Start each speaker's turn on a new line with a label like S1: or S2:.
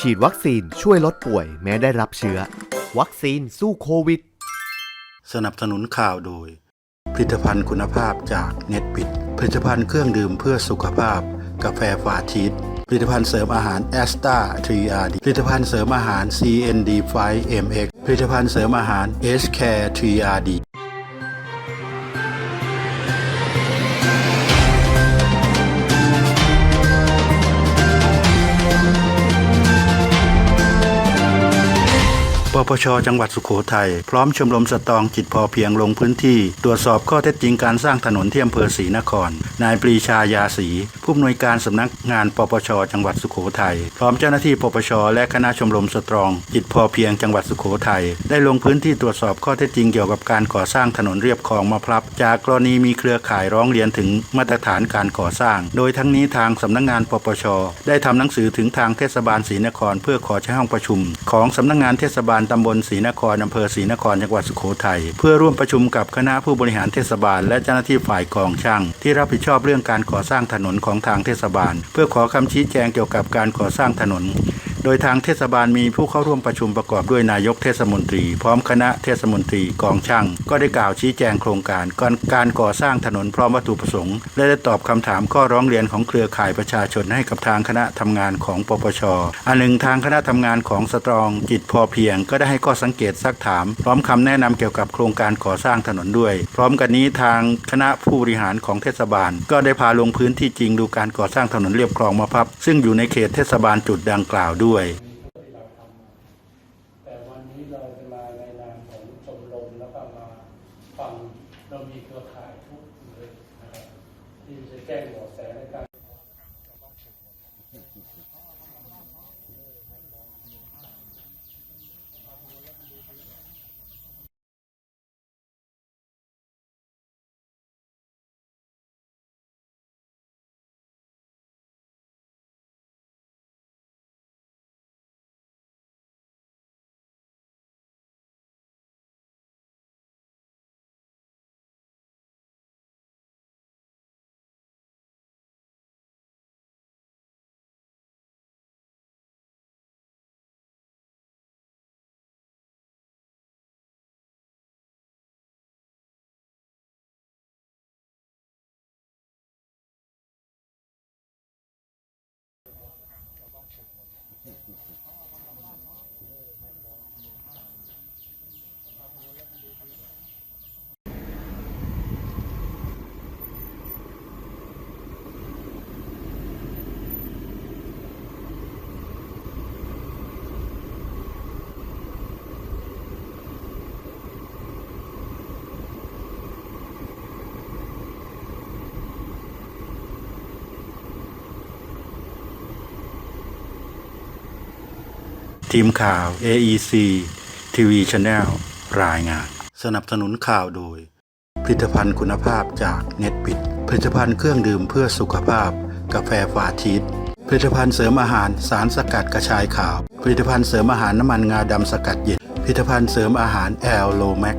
S1: ฉีดวัคซีนช่วยลดป่วยแม้ได้รับเชื้อ วัคซีนสู้โควิด
S2: สนับสนุนข่าวโดย ผลิตภัณฑ์คุณภาพจากเน็ตบิด ผลิตภัณฑ์เครื่องดื่มเพื่อสุขภาพ กาแฟฟาชีสผลิตภัณฑ์เสริมอาหารแอสตา 3RD ผลิตภัณฑ์เสริมอาหาร CND 5 MX ผลิตภัณฑ์เสริมอาหาร S Care 3RD ปปชจังหวัดสุขโขทัยพร้อมชมรมสตรองจิตพอเพียงลงพื้นที่ ตรวจสอบข้อเท็จจริงการสร้างถนนที่อำเภอศรีนคร นายปรีชายาศรีผู้อำนวยการสำนักงานปปชจังหวัดสุขโขทัยพร้อมเจ้าหน้าที่ปปชและคณะชมรมสตรอง จิตพอเพียงจังหวัดสุขโขทัยได้ลงพื้นที่ตรวจสอบข้อเท็จจริงเกี่ยวกับการก่อสร้างถนนเรียบคลองมะพร้าวจากกรณีมีเครือข่ายร้องเรียนถึงมาตรฐานการก่อสร้าง โดยทั้งนี้ทางสำนักงานปปชได้ทำหนังสือถึงทางเทศบาลศรีนคร เพื่อขอใช้ห้องประชุม ของสำนักงานเทศบาลตำบลศรีนครอำเภอศรีนครจังหวัดสุโขทัยเพื่อร่วมประชุมกับคณะผู้บริหารเทศบาล และเจ้าหน้าที่ฝ่ายกองช่าง ที่รับผิดชอบเรื่องการก่อสร้างถนนของทางเทศบาล เพื่อขอคำชี้แจงเกี่ยวกับการก่อสร้างถนน โดยทางเทศบาลมีผู้เข้าร่วมประชุมประกอบด้วยนายกเทศมนตรี พร้อมคณะเทศมนตรีกองช่าง ก็ได้กล่าวชี้แจงโครงการก่อนการก่อสร้างถนนพร้อมวัตถุประสงค์ และได้ตอบคำถามข้อร้องเรียนของเครือข่ายประชาชนให้กับทางคณะทำงานของปปชอันหนึ่งทางคณะทำงานของสตรองจิตพอเพียง ก็ได้ให้ข้อสังเกตซักถาม พร้อมคำแนะนำเกี่ยวกับโครงการก่อสร้างถนนด้วย พร้อมกันนี้ทางคณะผู้บริหารของเทศบาล ก็ได้พาลงพื้นที่จริงดูการก่อสร้างถนนเรียบคลองมะพับ ซึ่งอยู่ในเขตเทศบาลจุดดังกล่าวด้วย
S3: แต่วันนี้เราจะมาในนามของชมรมแล้วก็มาฟังเรามีเครือข่ายทุกเลยนะครับที่จะแจ้งเบาะแสในการ
S2: ทีมข่าว AEC TV Channel รายงาน สนับสนุนข่าวโดย ผลิตภัณฑ์คุณภาพจากเน็ตบิดผลิตภัณฑ์เครื่องดื่มเพื่อสุขภาพ กาแฟฟาชีสผลิตภัณฑ์เสริมอาหารสารสกัดกระชายขาว ผลิตภัณฑ์เสริมอาหารน้ำมันงาดำสกัดเย็น ผลิตภัณฑ์เสริมอาหารแอลโลแมก